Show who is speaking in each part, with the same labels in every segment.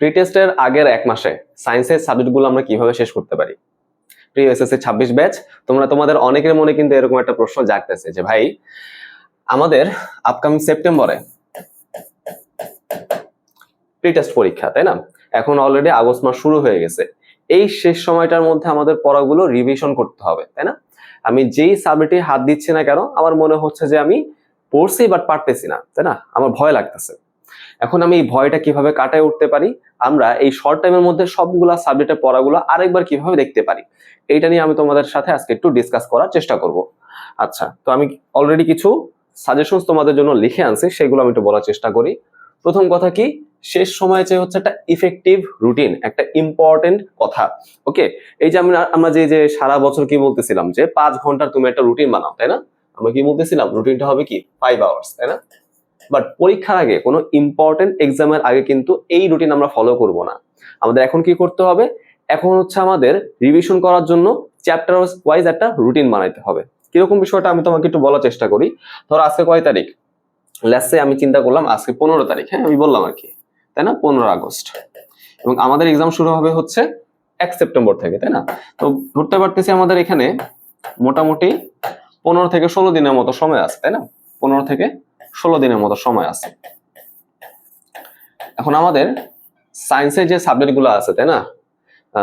Speaker 1: Pre টেস্টের আগের এক মাসে সায়েন্সের সাবজেক্টগুলো আমরা কীভাবে শেষ করতে পারি? প্রি এসএসসি ছাব্বিশ ব্যাচ তোমরা তোমাদের অনেকের মনে কিন্তু এরকম একটা প্রশ্ন জাগতেছে যে, ভাই, আমাদের আপকামিং সেপ্টেম্বরে প্রি টেস্ট পরীক্ষা, তাই না? এখন অলরেডি আগস্ট মাস শুরু হয়ে গেছে। এই শেষ সময়টার মধ্যে আমাদের পড়াগুলো রিভিশন করতে হবে, তাই না? আমি যেই সাবজেক্টে হাত দিচ্ছি না কেন, আমার মনে হচ্ছে যে আমি পড়ছি বাট পারতেছি না, তাই না? আমার ভয় লাগতেছে। এখন আমি এই ভয়টা কীভাবে কাটায় উঠতে পারি? আমরা এই শর্ট টাইমের মধ্যে সবগুলা সাবজেক্টের পড়াগুলো আরেকবার কীভাবে দেখতে পারি? এইটা নিয়ে আমি তোমাদের সাথে আজকে একটু ডিসকাস করার চেষ্টা করব। আচ্ছা তো আমি অলরেডি কিছু সাজেশনস তোমাদের জন্য লিখে আনছি, সেগুলো আমি একটু বলার চেষ্টা করি। প্রথম কথা কি? শেষ সময় চেয়ে হচ্ছে একটা ইফেক্টিভ রুটিন একটা ইম্পর্টেন্ট কথা। ওকে এই যে আমরা আমরা যে যে সারা বছর কি বলতেছিলাম যে, পাঁচ ঘণ্টার তুমি একটা রুটিন বানাও, তাই না? আমরা কি বলতেছিলাম রুটিনটা হবে কি? ফাইভ আওয়ার্স তাই না? বাট পরীক্ষার আগে, কোনো ইম্পর্টেন্ট এক্সামের আগে কিন্তু এই রুটিন আমরা ফলো করব না। আমাদের এখন কি করতে হবে? এখন হচ্ছে আমাদের রিভিশন করার জন্য চ্যাপ্টার ওয়াইজ একটা রুটিন বানাইতে হবে। কীরকম বিষয়টা আমি তোমাকে একটু বলার চেষ্টা করি। ধরো আজকে কয় তারিখ? লেসে আমি চিন্তা করলাম আজকে পনেরো তারিখ হ্যাঁ আমি বললাম আর কি। তাই না? পনেরো আগস্ট। এবং আমাদের এক্সাম শুরু হবে হচ্ছে এক সেপ্টেম্বর থেকে, তাই না? তো ধরতে পারতেছি আমাদের এখানে মোটামুটি পনেরো থেকে ষোলো দিনের মতো সময় আছে, তাই না? পনেরো থেকে ষোলো দিনের মতো সময় আছে। এখন আমাদের সায়েন্সের যে সাবজেক্টগুলো আছে, তাই না?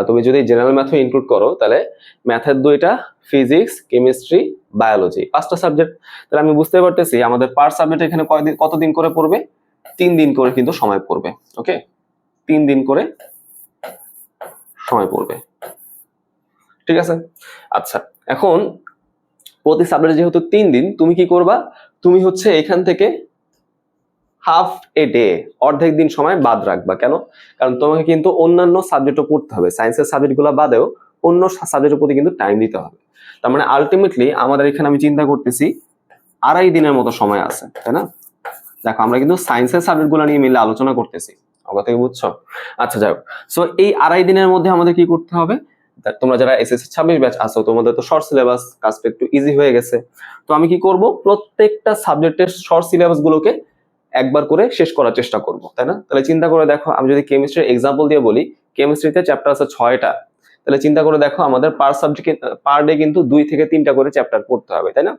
Speaker 1: তুমি যদি জেনারেল ম্যাথও ইনক্লুড করো, তাহলে ম্যাথের দুইটা ফিজিক্স কেমিস্ট্রি বায়োলজি পাঁচটা সাবজেক্ট তাহলে আমি বুঝতে পারতেছি, আমাদের পার সাবজেক্ট এখানে কয়দিন, কতদিন করে পড়বে? তিন দিন করে কিন্তু সময় পড়বে ওকে তিন দিন করে সময় পড়বে। ঠিক আছে? আচ্ছা এখন প্রতি সাবজেক্ট যেহেতু তিন দিন, তুমি কি করবা? তুমি হচ্ছে এখান থেকে হাফ এ ডে অর্ধেক দিন সময় বাদ রাখবা। কেন? কারণ তোমাকে কিন্তু অন্যান্য সাবজেক্টও পড়তে হবে। সায়েন্সের সাবজেক্টগুলো বাদেও অন্য সাবজেক্টের প্রতি কিন্তু টাইম দিতে হবে। তার মানে আলটিমেটলি আমাদের এখানে আমি চিন্তা করতেছি, আড়াই দিনের মতো সময় আছে, তাই না? দেখো, আমরা কিন্তু সায়েন্সের সাবজেক্টগুলো নিয়ে মিলে আলোচনা করতেছি। আমার থেকে বুঝছ? আচ্ছা যাই হোক। সো এই আড়াই দিনের মধ্যে আমাদের কি করতে হবে? তোমরা যারা এসএসসি ছাব্বিশ ব্যাচ আছো, তোমাদের তো শর্ট সিলেবাস কাজটা একটু ইজি হয়ে গেছে। তো আমি কি করব? প্রত্যেকটা সাবজেক্টের শর্ট সিলেবাস গুলোকে একবার করে শেষ করার চেষ্টা করব, তাই না? তাহলে চিন্তা করে দেখো, আমি যদি কেমিস্ট্রির এক্সাম্পল দিয়ে বলি কেমিস্ট্রিতে চ্যাপ্টার আছে ছয়টা। তাহলে চিন্তা করে দেখো, আমাদের পার সাবজেক্ট পার ডে কিন্তু দুই থেকে তিনটা করে চ্যাপ্টার পড়তে হবে, তাই না?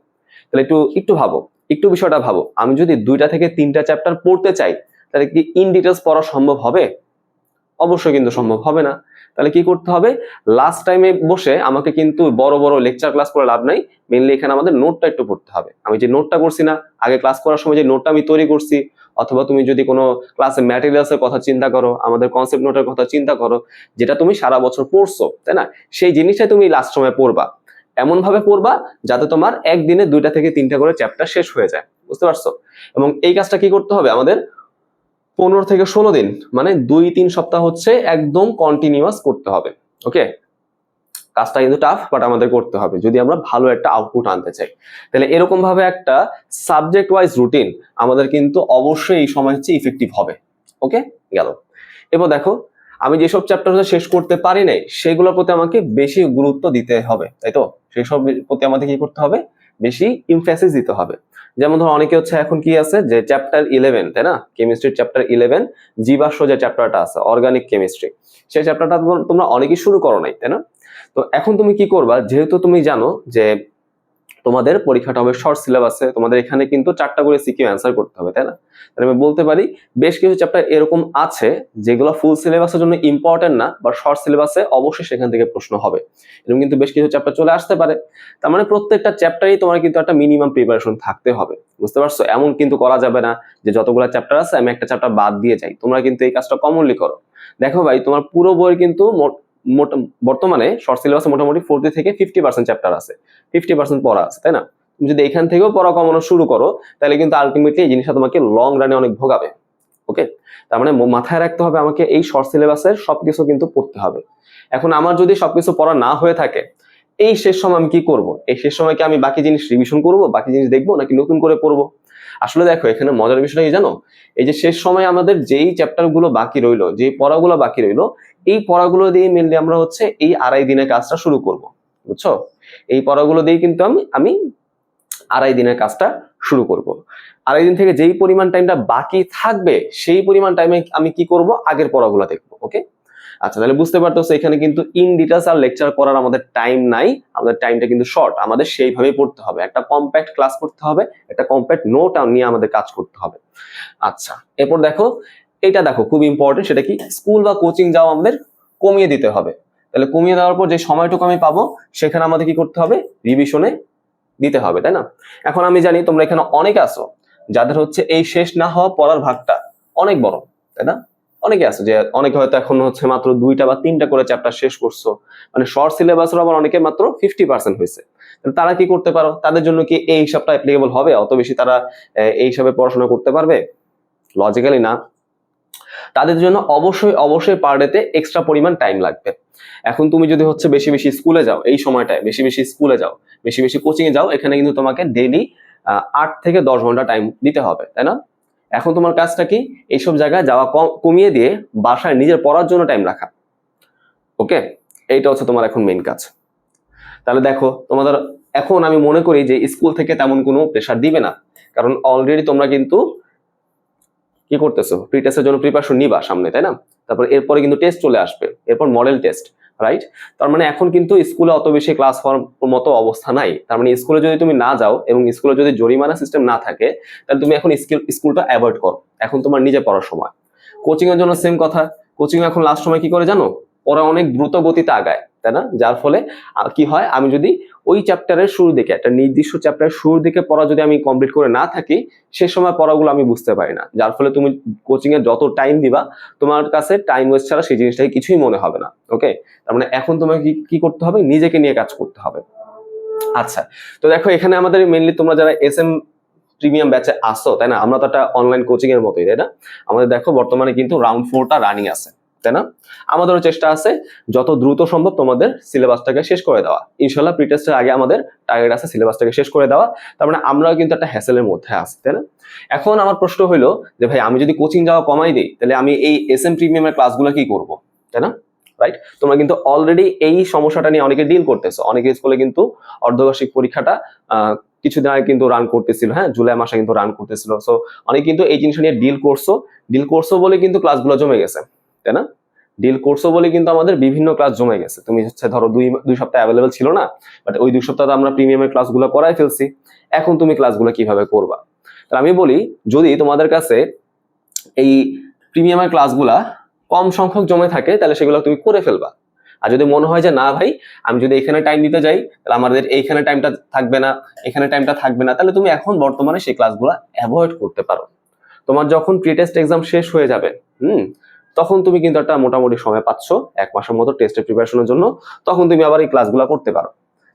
Speaker 1: তাহলে একটু একটু ভাবো, একটু বিষয়টা ভাবো। আমি যদি দুইটা থেকে তিনটা চ্যাপ্টার পড়তে চাই, তাহলে কি ইন ডিটেলস পড়া সম্ভব হবে? অবশ্যই কিন্তু সম্ভব হবে না। তাহলে কি করতে হবে? লাস্ট টাইমে বসে আমাকে কিন্তু বড় বড় লেকচার ক্লাস করে লাভ নাই। মেনলি এখানে আমাদের নোটটা একটু পড়তে হবে। আমি যে নোটটা করছি না, আগে ক্লাস করার সময় যে নোটটা আমি তৈরি করছি, অথবা তুমি যদি কোনো ক্লাসে ম্যাটেরিয়ালসের কথা চিন্তা করো, আমাদের কনসেপ্ট নোটের কথা চিন্তা করো, যেটা তুমি সারা বছর পড়ছো, তাই না? সেই জিনিসটাই তুমি লাস্ট সময় পড়বা। এমন ভাবে পড়বা যাতে তোমার একদিনে দুইটা থেকে তিনটা করে চ্যাপ্টার শেষ হয়ে যায়। বুঝতে পারছ? এবং এই কাজটা কি করতে হবে? আমাদের পনেরো থেকে ষোলো দিন মানে দুই তিন সপ্তাহ হচ্ছে একদম কন্টিনিউয়াস করতে হবে ওকে কাজটা কিন্তু টাফ বাট আমাদের করতে হবে। যদি আমরা ভালো একটা আউটপুট আনতে চাই, তাহলে এরকম ভাবে একটা সাবজেক্ট ওয়াইজ রুটিন আমাদের কিন্তু অবশ্যই এই সময় হচ্ছে ইফেক্টিভ হবে ওকে গেল। এবার দেখো, আমি যেসব চ্যাপ্টার শেষ করতে পারি নাই, সেগুলোর প্রতি আমাকে বেশি গুরুত্ব দিতে হবে, তাই তো? সেসব প্রতি আমাদের কি করতে হবে? বেশি ইমফেসিস দিতে হবে। যেমন ধরো অনেকে হচ্ছে এখন কি আছে যে চ্যাপ্টার ইলেভেন তাই না? কেমিস্ট্রির চ্যাপ্টার ইলেভেন জীবাশ্ম যে চ্যাপ্টারটা আছে অর্গানিক কেমিস্ট্রি সেই চ্যাপ্টারটা তোমরা অনেকেই শুরু করো নাই, তাই না? তো এখন তুমি কি করবা, যেহেতু তুমি জানো যে তোমাদের পরীক্ষাটা হবে শর্ট সিলেবাসে তোমাদের এখানে কিন্তু চারটা করে সিকিউ অ্যান্সার করতে হবে, তাই না? তাহলে আমি বলতে পারি, বেশ কিছু চ্যাপ্টার এরকম আছে যেগুলো ফুল সিলেবাসের জন্য ইম্পর্টেন্ট না বা শর্ট সিলেবাসে অবশ্যই সেখান থেকে প্রশ্ন হবে। এরকম কিন্তু বেশ কিছু চ্যাপ্টার চলে আসতে পারে। তার মানে প্রত্যেকটা চ্যাপ্টারই তোমার কিন্তু একটা মিনিমাম প্রিপারেশন থাকতে হবে। বুঝতে পারছ? এমন কিন্তু করা যাবে না যে যতগুলো চ্যাপ্টার আছে, আমি একটা চ্যাপ্টার বাদ দিয়ে যাই। তোমরা কিন্তু এই কাজটা কমনলি করো। দেখো ভাই, তোমার পুরো বইয়ের কিন্তু বর্তমানে শর্ট সিলেবাসে মোটামুটি ফোর্টি থেকে ফিফটি পার্সেন্ট চ্যাপ্টার আছে। ফিফটি পার্সেন্ট পড়া আছে, তাই না? তুমি যদি এখান থেকেও পড়া কমানো শুরু করো, তাহলে কিন্তু আলটিমেটলি এই জিনিসটা তোমাকে লং রানে অনেক ভোগাবে। ওকে তার মানে মাথায় রাখতে হবে আমাকে এই শর্ট সিলেবাসের সবকিছু কিন্তু পড়তে হবে। এখন আমার যদি সবকিছু পড়া না হয়ে থাকে, এই শেষ সময় আমি কি করব? এই শেষ সময় কি আমি বাকি জিনিস রিভিশন করব, বাকি জিনিস দেখব, নাকি নতুন করে পড়ব? আসলে দেখো, এখানে মজার বিষয়টা কি জানো? এই যে শেষ সময় আমাদের যেই চ্যাপ্টারগুলো বাকি রইল, যে পড়াগুলো বাকি রইল, এই পড়াগুলো দিয়ে মেনলি আমরা হচ্ছে এই আড়াই দিনের কাজটা শুরু করব, বুঝছ? এই পড়াগুলো দিয়ে কিন্তু আমি আমি আড়াই দিনের কাজটা শুরু করব। আড়াই দিন থেকে যেই পরিমাণ টাইমটা বাকি থাকবে, সেই পরিমাণ টাইমে আমি কি করব? আগের পড়াগুলো দেখব ওকে আচ্ছা তাহলে বুঝতে পারতেছো, এখানে কিন্তু ইন ডিটেলস আর লেকচার করার আমাদের টাইম নাই। আমাদের টাইমটা কিন্তু শর্ট আমাদের সেইভাবেই পড়তে হবে। একটা কম্প্যাক্ট ক্লাস করতে হবে, একটা কম্প্যাক্ট নোট নিয়ে আমাদের কাজ করতে হবে। আচ্ছা এরপর দেখো এটা দেখো, খুব ইম্পর্টেন্ট সেটা কি? স্কুল বা কোচিং যাওয়া আমাদের কমিয়ে দিতে হবে। তাহলে কমিয়ে দেওয়ার পর যে সময়টুকু আমি পাবো, সেখানে আমাদের কি করতে হবে? রিভিশনে দিতে হবে, তাই না? এখন আমি জানি তোমরা এখানে অনেক আসো যাদের হচ্ছে এই শেষ না হওয়া পড়ার ভাগটা অনেক বড়, তাই না? অনেকে আছে যে অনেকে হয়তো এখন হচ্ছে মাত্র দুইটা বা তিনটা করে চ্যাপ্টার শেষ করছ। মানে শর্ট সিলেবাসের আবার অনেকে মাত্র ফিফটি পার্সেন্ট হয়েছে। তারা কি করতে পারো? তাদের জন্য কি এই হিসাবটা অ্যাপ্লিকেবল হবে? অত বেশি তারা এই হিসাবে পড়াশোনা করতে পারবে? লজিক্যালি না। তাদের জন্য অবশ্যই অবশ্যই পার ডেতে এক্সট্রা পরিমাণ টাইম লাগবে। এখন তুমি যদি হচ্ছে বেশি বেশি স্কুলে যাও, এই সময়টায় বেশি বেশি স্কুলে যাও, বেশি বেশি কোচিং এ যাও, এখানে কিন্তু তোমাকে ডেইলি আট থেকে দশ ঘণ্টা টাইম দিতে হবে, তাই না? এখন তোমার কাজটা কি? এইসব জায়গায় যাওয়া কমিয়ে দিয়ে বাসায় নিজের পড়ার জন্য টাইম রাখা। ওকে এইটা হচ্ছে তোমার এখন মেইন কাজ। তাহলে দেখো, তোমাদের এখন আমি মনে করি যে স্কুল থেকে তেমন কোনো প্রেশার দিবে না। কারণ অলরেডি তোমরা কিন্তু কি করতেছো? প্রি টেস্টের জন্য প্রিপারেশন নিবা সামনে, তাই না? তারপর এরপরে কিন্তু টেস্ট চলে আসবে। এরপর মডেল টেস্ট রাইট তার মানে এখন কিন্তু স্কুলে অত বেশি ক্লাস হওয়ার মতো অবস্থা নাই। তার মানে স্কুলে যদি তুমি না যাও এবং স্কুলে যদি জরিমানা সিস্টেম না থাকে, তাহলে তুমি এখন স্কিল স্কুলটা অ্যাভয়েড করো। এখন তোমার নিজে পড়ার সময়। কোচিং এর জন্য সেম কথা। কোচিং এখন লাস্ট সময় কি করে জানো? ওরা অনেক দ্রুত গতিতে আগায়। তাই না? যার ফলে কি হয়? আমি যদি ওই চ্যাপ্টারের শুরুর দিকে, একটা নির্দিষ্ট চ্যাপ্টারের শুরুর দিকে পড়া যদি আমি কমপ্লিট করে না থাকি, সে সময় পড়াগুলো আমি বুঝতে পারি না। যার ফলে তুমি কোচিং এ যত টাইম দিবা, তোমার কাছে টাইম ওয়েস্ট ছাড়া সেই জিনিসটাকে কিছুই মনে হবে না। ওকে তার মানে এখন তোমাকে কি কি করতে হবে? নিজেকে নিয়ে কাজ করতে হবে। আচ্ছা তো দেখো এখানে আমাদের মেনলি তোমরা যারা এস এম প্রিমিয়াম ব্যাচে আসো, তাই না? আমরা তো একটা অনলাইন কোচিং এর মতোই, তাই না? আমাদের দেখো বর্তমানে কিন্তু রাউন্ড ফোরটা রানিং আছে। তাই না? আমাদেরও চেষ্টা আছে যত দ্রুত সম্ভব তোমাদের সিলেবাসটাকে শেষ করে দেওয়া। ইনশাল্লাহ প্রি আগে আমাদের টার্গেট আছে সিলেবাসটাকে শেষ করে দেওয়া। তার মানে আমরাও কিন্তু একটা হ্যাসেলের মধ্যে তাই না? এখন আমার প্রশ্ন হইল যে ভাই, আমি যদি কোচিং যাওয়া কমাই দিই, তাহলে আমি এই এস এম প্রিমিয়ামের ক্লাসগুলো কি করব, তাই না? রাইট তোমরা কিন্তু অলরেডি এই সমস্যাটা নিয়ে অনেকে ডিল করতেছো। অনেকে স্কুলে কিন্তু অর্ধবার্ষিক পরীক্ষাটা কিছুদিন আগে কিন্তু রান করতেছিল হ্যাঁ? জুলাই মাসে কিন্তু রান করতেছিল। সো অনেকে কিন্তু এই জিনিসটা নিয়ে ডিল করছ। ডিল করছ বলে কিন্তু ক্লাসগুলো জমে গেছে। তাই না? ডিল করছ বলে কিন্তু আমাদের বিভিন্ন ক্লাস জমে গেছে। তুমি হচ্ছে ধরো দুই দুই সপ্তাহ অ্যাভেলেবেল ছিল না বাট ওই দুই সপ্তাহে আমরা প্রিমিয়ামের ক্লাসগুলো করাই ফেলছি। এখন তুমি ক্লাসগুলো কীভাবে করবা? তাহলে আমি বলি, যদি তোমাদের কাছে এই প্রিমিয়ামের ক্লাসগুলা কম সংখ্যক জমে থাকে, তাহলে সেগুলো তুমি করে ফেলবা। আর যদি মনে হয় যে না ভাই, আমি যদি এখানে টাইম দিতে যাই, তাহলে আমাদের এইখানে টাইমটা থাকবে না, এখানে টাইমটা থাকবে না, তাহলে তুমি এখন বর্তমানে সেই ক্লাসগুলো অ্যাভয়েড করতে পারো। তোমার যখন প্রি টেস্ট এক্সাম শেষ হয়ে যাবে, হুম তখন তুমি কিন্তু একটা মোটামুটি সময় পাচ্ছ, এক মাসের মতো টেস্টের প্রিপারেশনের জন্য, তখন তুমি আবার এই ক্লাসগুলো করতে পারো।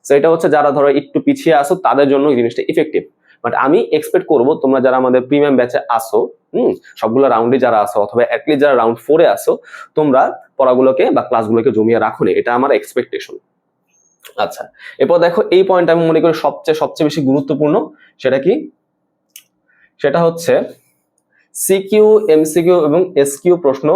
Speaker 1: তো এটা হচ্ছে যারা ধরো একটু পিছিয়ে আসো তাদের জন্য জিনিসটা ইফেক্টিভ বাট আমি এক্সপেক্ট করব তোমরা যারা আমাদের প্রিমিয়াম ব্যাচে আসো হুম, সবগুলো রাউন্ডে যারা আসো অথবা অ্যাটলিস্ট যারা রাউন্ড ফোরে আসো তোমরা পড়াগুলোকে বা ক্লাসগুলোকে জমিয়ে রাখো। এটা আমার এক্সপেকটেশন আচ্ছা এরপর দেখো এই পয়েন্ট আমি মনে করি সবচেয়ে সবচেয়ে বেশি গুরুত্বপূর্ণ, সেটা কি? সেটা হচ্ছে সিকিউ এমসিকিউ এবং এসকিউ প্রশ্ন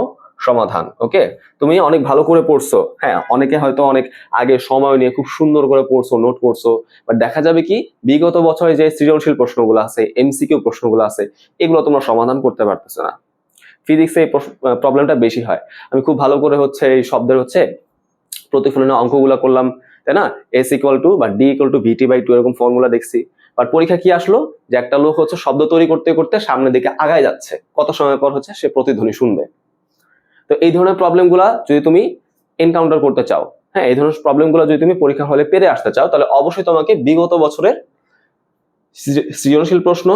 Speaker 1: সমাধান ওকে তুমি অনেক ভালো করে পড়ছো হ্যাঁ অনেকে হয়তো অনেক আগে সময় নিয়ে খুব সুন্দর করে পড়ছো নোট করছ বাট দেখা যাবে কি, বিগত বছরে যে সৃজনশীল প্রশ্নগুলো আছে এমসিকিউ প্রশ্নগুলো আছে, এগুলো তোমরা সমাধান করতে পারতেছো না। ফিজিক্সে এই প্রবলেমটা বেশি হয়। আমি খুব ভালো করে হচ্ছে এই শব্দের হচ্ছে প্রতিফলনের অঙ্কগুলো করলাম, তাই না? এস ইকুয়াল টু বা D equal to VT by two এরকম ফর্মুলা দেখছি। বাট পরীক্ষা কি আসলো? যে একটা লোক হচ্ছে শব্দ তৈরি করতে করতে সামনের দিকে আগায় যাচ্ছে। কত সময় পর হচ্ছে সে প্রতিধ্বনি শুনবে? তো এই ধরনের প্রবলেমগুলা যদি তুমি এনকাউন্টার করতে চাও হ্যাঁ এই ধরনের প্রবলেমগুলো যদি তুমি পরীক্ষা হলে পেরে আসতে চাও, তাহলে অবশ্যই তোমাকে বিগত বছরের সৃজনশীল প্রশ্ন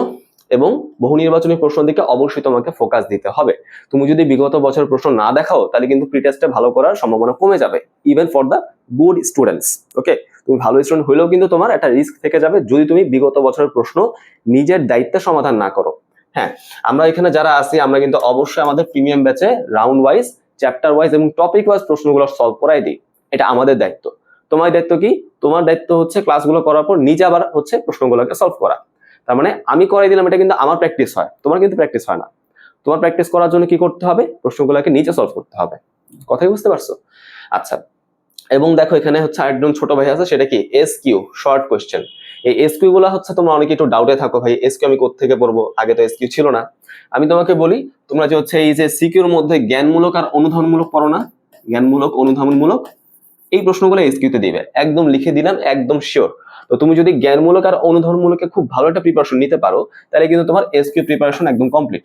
Speaker 1: এবং বহু নির্বাচনী প্রশ্ন দিকে অবশ্যই তোমাকে ফোকাস দিতে হবে। তুমি যদি বিগত বছরের প্রশ্ন না দেখাও, তাহলে কিন্তু প্রি টেস্টে ভালো করার সম্ভাবনা কমে যাবে even for the good students okay তুমি ভালো স্টুডেন্ট হলেও কিন্তু তোমার একটা রিস্ক থেকে যাবে যদি তুমি বিগত বছরের প্রশ্ন নিজের দায়িত্বে সমাধান না করো। হ্যাঁ আমরা এখানে যারা আছি, আমরা কিন্তু অবশ্যই আমাদের প্রিমিয়াম ব্যাচে রাউন্ড ওয়াইজ চ্যাপ্টার ওয়াইজ এবং টপিক ওয়াইজ প্রশ্নগুলো সলভ করাই দিই। এটা আমাদের দায়িত্ব। তোমার দায়িত্ব কি? তোমার দায়িত্ব হচ্ছে ক্লাসগুলো করার পর নিজে আবার হচ্ছে প্রশ্নগুলোকে সলভ করা। তার মানে আমি করাই দিলাম, এটা কিন্তু আমার প্র্যাকটিস হয়। তোমার কিন্তু প্র্যাকটিস হয় না। তোমার প্র্যাকটিস করার জন্য কি করতে হবে? প্রশ্নগুলোকে নিজে সলভ করতে হবে। কথাই বুঝতে পারছ? আচ্ছা এবং দেখো এখানে হচ্ছে আরেকজন ছোট ভাই আছে, সেটা কি? এস কিউ শর্ট কোয়েশ্চেন এই এস কিউ গুলো হচ্ছে তোমরা অনেকে একটু ডাউটে থাকো ভাই এস কিউ আমি কোথেকে পড়ব? আগে তো এস কিউ ছিল না। আমি তোমাকে বলি, তোমরা যে হচ্ছে এই যে সিকিউর মধ্যে জ্ঞানমূলক আর অনুধাবনমূলক পড়ো না, জ্ঞানমূলক অনুধাবনমূলক এই প্রশ্নগুলো এস কিউতে দিবে। একদম লিখে দিলাম, একদম শিওর তো তুমি যদি জ্ঞানমূলক আর অনুধানমূলকে খুব ভালো একটা প্রিপারেশন নিতে পারো, তাহলে কিন্তু তোমার এস কিউ প্রিপারেশন একদম কমপ্লিট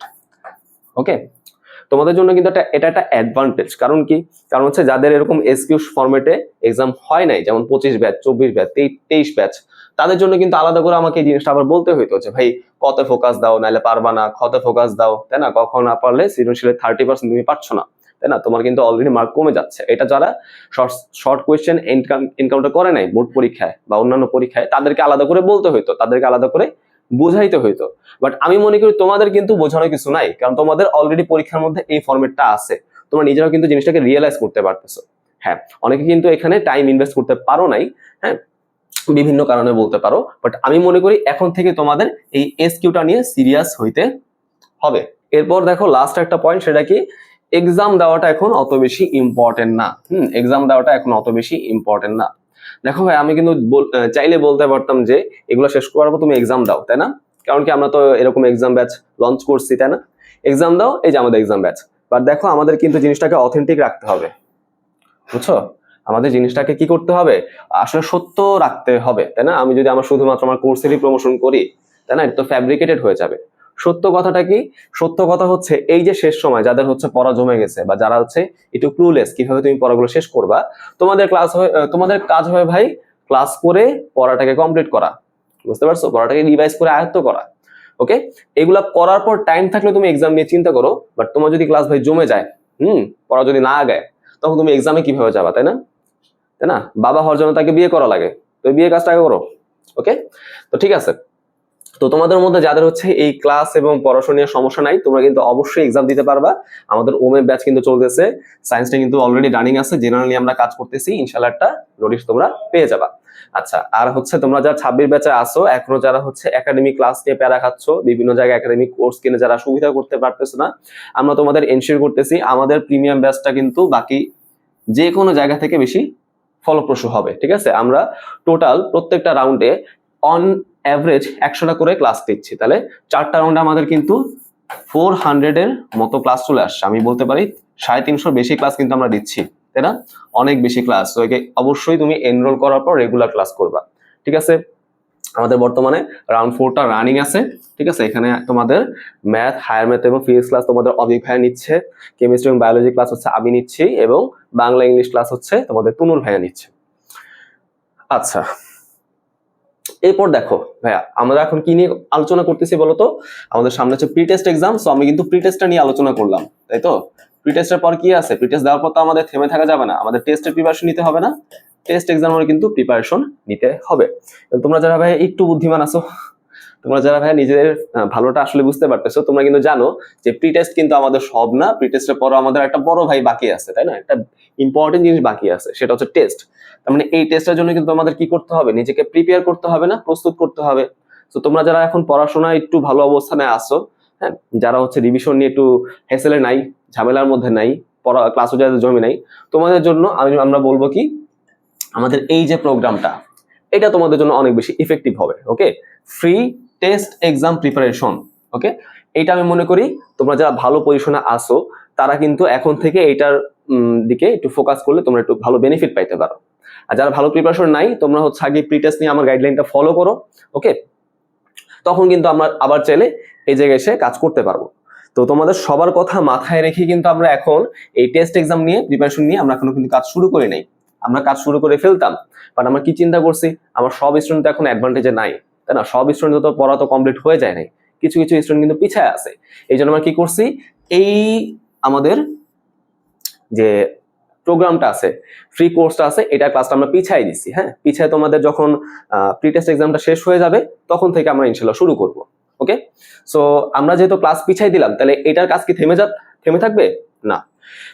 Speaker 1: ওকে তোমাদের জন্য কিন্তু এটা এটা একটা অ্যাডভান্টেজ কারণ কি? কারণ হচ্ছে যাদের এরকম এসকিউ ফরম্যাটে এক্সাম হয় নাই, যেমন পঁচিশ ব্যাচ চব্বিশ ব্যাচ তেইশ ব্যাচ তাদের জন্য কিন্তু আলাদা করে আমাকে এই জিনিসটা আবার বলতে হইতো যে, ভাই, কত ফোকাস দাও নাহলে পারবা না কত ফোকাস দাও। তাই না? কখন না পারলে সৃজনশীলের থার্টি পার্সেন্ট তুমি পারছ না, তাই না? তোমার কিন্তু অলরেডি মার্ক কমে যাচ্ছে। এটা যারা শর্ট শর্ট কোয়েশ্চেন এনকাউন্টার করে নাই বোর্ড পরীক্ষায় বা অন্যান্য পরীক্ষায়, তাদেরকে আলাদা করে বলতে হইতো। তাদেরকে আলাদা করে বোঝাইতে হইতো। বাট আমি মনে করি তোমাদের কিন্তু বোঝানোর কিছু নাই, কারণ তোমাদের অলরেডি পরীক্ষার মধ্যে এই ফরম্যাটটা আছে। তোমরা নিজেরাও কিন্তু জিনিসটাকে রিয়েলাইজ করতে পারতেছো। হ্যাঁ অনেকে কিন্তু এখানে টাইম ইনভেস্ট করতে পারো নাই হ্যাঁ বিভিন্ন কারণে বলতে পারো। বাট আমি মনে করি এখন থেকে তোমাদের এই এস কিউটা নিয়ে সিরিয়াস হইতে হবে। এরপর দেখো লাস্ট একটা পয়েন্ট সেটা কি? এক্সাম দেওয়াটা এখন অত বেশি ইম্পর্টেন্ট না। হুম এক্সাম দেওয়াটা এখন অত বেশি ইম্পর্টেন্ট না। দেখো ভাই, আমি কিন্তু চাইলে বলতে পারতাম যে এগুলো শেষ করার পর তুমি এক্সাম দাও, তাই না? কারণ কি আমরা তো এরকম এক্সাম ব্যাচ লঞ্চ করছি, তাই না? এক্সাম দাও, এই যে আমাদের এক্সাম ব্যাচ বাট দেখো, আমাদের কিন্তু জিনিসটাকে অথেন্টিক রাখতে হবে। বুঝছ? আমাদের জিনিসটাকে কি করতে হবে? আসলে সত্য রাখতে হবে, তাই না? আমি যদি আমার শুধুমাত্র আমার কোর্সেরই প্রমোশন করি, তাই না? এটা তো ফ্যাব্রিকেটেড হয়ে যাবে। সত্য কথাটা কি? সত্য কথা হচ্ছে এই যে শেষ সময়, যাদের হচ্ছে পড়া জমে গেছে বা যারা হচ্ছে একটু ক্লুলেস কীভাবে তুমি পড়াগুলো শেষ করবা, তোমাদের ক্লাস তোমাদের কাজ হয় ভাই ক্লাস করে পড়াটাকে কমপ্লিট করা। বুঝতে পারছ? পড়াটাকে রিভাইজ করে আয়ত্ত করা। ওকে এগুলা করার পর টাইম থাকলে তুমি এক্সাম নিয়ে চিন্তা করো বাট তোমার যদি ক্লাস ভাই জমে যায়, হুম, পড়া যদি না আগায়, তখন তুমি এক্সামে কীভাবে যাবা, তাই না? তাই না? বাবা হওয়ার জন্য তাকে বিয়ে করা লাগে। তো বিয়ে কাজটা আগে করো। ওকে তো ঠিক আছে। তো তোমাদের মধ্যে যাদের হচ্ছে এই ক্লাস এবং পড়াশোনা সমস্যা নাই, তোমরা কিন্তু অবশ্যই এক্সাম দিতে পারবা। আমাদের ওমের ব্যাচ কিন্তু চলতেছে। সায়েন্সটা কিন্তু অলরেডি রানিং আছে জেনারেলি আমরা কাজ করতেছি। ইনশাল্লাহ একটা নোটিশ তোমরা পেয়ে যাবা। আচ্ছা আর হচ্ছে তোমরা যারা ছাব্বিশ ব্যাচে আসো এখনও যারা হচ্ছে একাডেমিক ক্লাস নিয়ে প্যারা খাচ্ছ, বিভিন্ন জায়গায় একাডেমিক কোর্স কিনে যারা সুবিধা করতে পারতেছো না, আমরা তোমাদের এনশিওর করতেছি আমাদের প্রিমিয়াম ব্যাচটা কিন্তু বাকি যে কোনো জায়গা থেকে বেশি ফলপ্রসূ হবে, ঠিক আছে? আমরা টোটাল প্রত্যেকটা রাউন্ডে অন অ্যাভারেজ একশোটা করে ক্লাস দিচ্ছি। তাহলে চারটা রাউন্ডে আমাদের কিন্তু ফোর হান্ড্রেডের মতো ক্লাস চলে আসছে। আমি বলতে পারি সাড়ে তিনশোর বেশি ক্লাস কিন্তু আমরা দিচ্ছি, তাই না? অনেক বেশি ক্লাস তো অবশ্যই তুমি এনরোল করার পর রেগুলার ক্লাস করবা। ঠিক আছে? আমাদের বর্তমানে রাউন্ড ফোরটা রানিং আছে। ঠিক আছে? এখানে তোমাদের ম্যাথ হায়ার ম্যাথ এবং ফিজিক্স ক্লাস তোমাদের অভিক ভাইয়া নিচ্ছে। কেমিস্ট্রি এবং বায়োলজি ক্লাস হচ্ছে আমি নিচ্ছি এবং বাংলা ইংলিশ ক্লাস হচ্ছে তোমাদের তুনুর ভাইয়া নিচ্ছে। আচ্ছা। এরপর দেখো, ভাইয়া, আমরা এখন কি নিয়ে আলোচনা করতেছি বলতো? আমাদের সামনে হচ্ছে প্রি টেস্ট এক্সাম সো আমি কিন্তু প্রি টেস্টটা নিয়ে আলোচনা করলাম, তাই তো? প্রি টেস্টের পর কি আছে? প্রি টেস্ট দেওয়ার পর তো আমাদের থেমে থাকা যাবে না, আমাদের টেস্টের প্রিপারেশন নিতে হবে না টেস্ট এক্সামের কিন্তু প্রিপারেশন নিতে হবে। তোমরা যারা ভাই একটু বুদ্ধিমান আছো তোমরা যারা ভাই নিজেদের ভালোটা আসলে বুঝতে পারতেছো, তোমরা কিন্তু জানো যে প্রি টেস্ট কিন্তু আমাদের সব না প্রি টেস্টের পরও আমাদের একটা বড় ভাই বাকি আছে, তাই না? একটা ইম্পর্টেন্ট জিনিস বাকি আছে, সেটা হচ্ছে টেস্ট তার মানে এই টেস্টের জন্য কিন্তু আমাদের কি করতে হবে? নিজেকে প্রিপেয়ার করতে হবে না, প্রস্তুত করতে হবে। তো তোমরা যারা এখন পড়াশোনায় একটু ভালো অবস্থানে আসো হ্যাঁ যারা হচ্ছে রিভিশন নিয়ে একটু হেসেলে নাই, ঝামেলার মধ্যে নাই, পড়া ক্লাসও যাদের জমি নাই, তোমাদের জন্য আমি, আমরা বলব কি, আমাদের এই যে প্রোগ্রামটা এটা তোমাদের জন্য অনেক বেশি ইফেক্টিভ হবে okay free test exam preparation okay এটা আমি মনে করি তোমরা যারা ভালো পজিশনে আসো তারা কিন্তু এখন থেকে এইটার উম, দিকে একটু ফোকাস করলে তোমরা একটু ভালো বেনিফিট পাইতে পারো। আর যারা ভালো প্রিপারেশন নাই তোমরা হচ্ছে আগে প্রি টেস্ট নিয়ে আমার গাইডলাইনটা ফলো করো ওকে তখন কিন্তু আমরা আবার চাইলে এই জায়গায় এসে কাজ করতে পারব। তো তোমাদের সবার কথা মাথায় রেখে কিন্তু আমরা এখন এই টেস্ট এক্সাম নিয়ে প্রিপারেশন নিয়ে আমরা এখনও কিন্তু কাজ শুরু করি নাই। আমরা কাজ শুরু করে ফেলতাম বাট আমরা কি চিন্তা করছি? আমার সব স্টুডেন্ট এখন অ্যাডভান্টেজে নাই। তাই না? সব স্টুডেন্ট তো পড়া তো কমপ্লিট হয়ে যায় নাই। কিছু কিছু স্টুডেন্ট কিন্তু পিছায় আছে। এই জন্য আমরা কি করছি? এই আমাদের যে প্রোগ্রামটা আছে ফ্রি কোর্সটা আছে এটা ক্লাসটা আমরা পিছাই দিচ্ছি হ্যাঁ? পিছায় তোমাদের যখন প্রি টেস্ট এক্সামটা শেষ হয়ে যাবে, তখন থেকে আমরা ইনশাল্লাহ শুরু করব ওকে সো আমরা যেহেতু ক্লাস পিছাই দিলাম, তাহলে এটার কাজ কি থেমে যা থেমে থাকবে? না।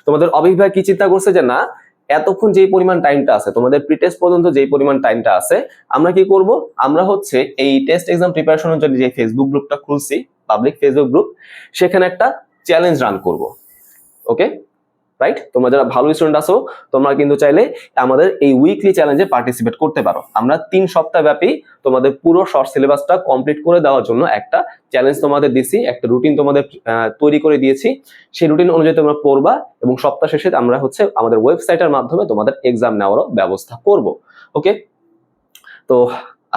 Speaker 1: তোমাদের অভিভাবক কি চিন্তা করছে যে না এতক্ষণ যেই পরিমাণ টাইমটা আছে, তোমাদের প্রি টেস্ট পর্যন্ত যেই পরিমাণ টাইমটা আছে, আমরা কি করব? আমরা হচ্ছে এই টেস্ট এক্সাম প্রিপারেশনের জন্য যে ফেসবুক গ্রুপটা খুলছি পাবলিক ফেসবুক গ্রুপ সেখানে একটা চ্যালেঞ্জ রান করব। ওকে রাইট তোমরা যারা ভালো স্টুডেন্ট আছো, তোমরা কিন্তু চাইলে আমাদের এই উইকলি চ্যালেঞ্জে পার্টিসিপেট করতে পারো। আমরা তিন সপ্তাহ ব্যাপী তোমাদের পুরো শর্ট সিলেবাসটা কমপ্লিট করে দেওয়ার জন্য একটা চ্যালেঞ্জ তোমাদের দিছি, একটা রুটিন তোমাদের তৈরি করে দিয়েছি। সেই রুটিন অনুযায়ী তোমরা পড়বা এবং সপ্তাহ শেষে আমরা হচ্ছে আমাদের ওয়েবসাইটের মাধ্যমে তোমাদের এক্সাম নেওয়ারও ব্যবস্থা করব। ওকে তো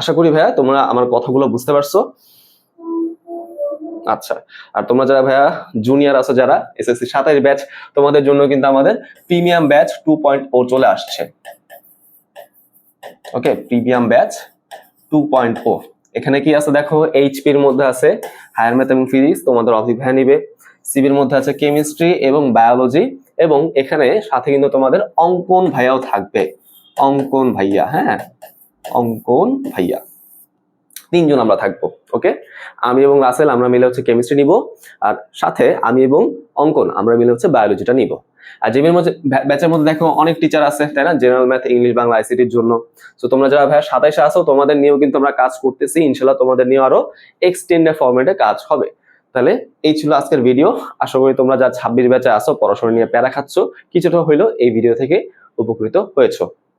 Speaker 1: আশা করি ভাইয়া তোমরা আমার কথাগুলো বুঝতে পারছ। আচ্ছা আর তোমরা যারা ভাইয়া জুনিয়র আছো যারা এসএসসি সাতাইশ ব্যাচ তোমাদের জন্য কিন্তু আমাদের প্রিমিয়াম ব্যাচ টু পয়েন্ট ও চলে আসছে। Okay premium batch two point ও এখানে কি আছে দেখো? এইচপির মধ্যে আছে হায়ার ম্যাথ এবং ফিজিক্স তোমাদের অফিস ভাইয়া নিবে। সিবির মধ্যে আছে কেমিস্ট্রি এবং বায়োলজি এবং এখানে সাথে কিন্তু তোমাদের অঙ্কন ভাইয়াও থাকবে। অঙ্কন ভাইয়া হ্যাঁ? অঙ্কন ভাইয়া। তিনজন আমরা থাকব ওকে আমি এবং রাসেল, আমরা মিলে হচ্ছে কেমিস্ট্রি নিব, আর সাথে আমি এবং অঙ্কন, আমরা মিলে হচ্ছে বায়োলজিটা নিব। আর জিমের মধ্যে ব্যাচের মধ্যে দেখো অনেক টিচার আছে, তাই না? জেনারেল ম্যাথ ইংলিশ বাংলা আইসিটির জন্য। তো তোমরা যারা ভাইয়া সাতাইশে আসো তোমাদের নিয়েও কিন্তু আমরা কাজ করতেছি। ইনশাল্লাহ তোমাদের নিয়ে আরও এক্সটেন্ডেড ফরম্যাটে কাজ হবে। তাহলে এই ছিল আজকের ভিডিও আশা করি তোমরা যা ছাব্বিশ ব্যাচে আসো পড়াশোনা নিয়ে প্যারা খাচ্ছ, কিছুটা হইল এই ভিডিও থেকে উপকৃত হয়েছো।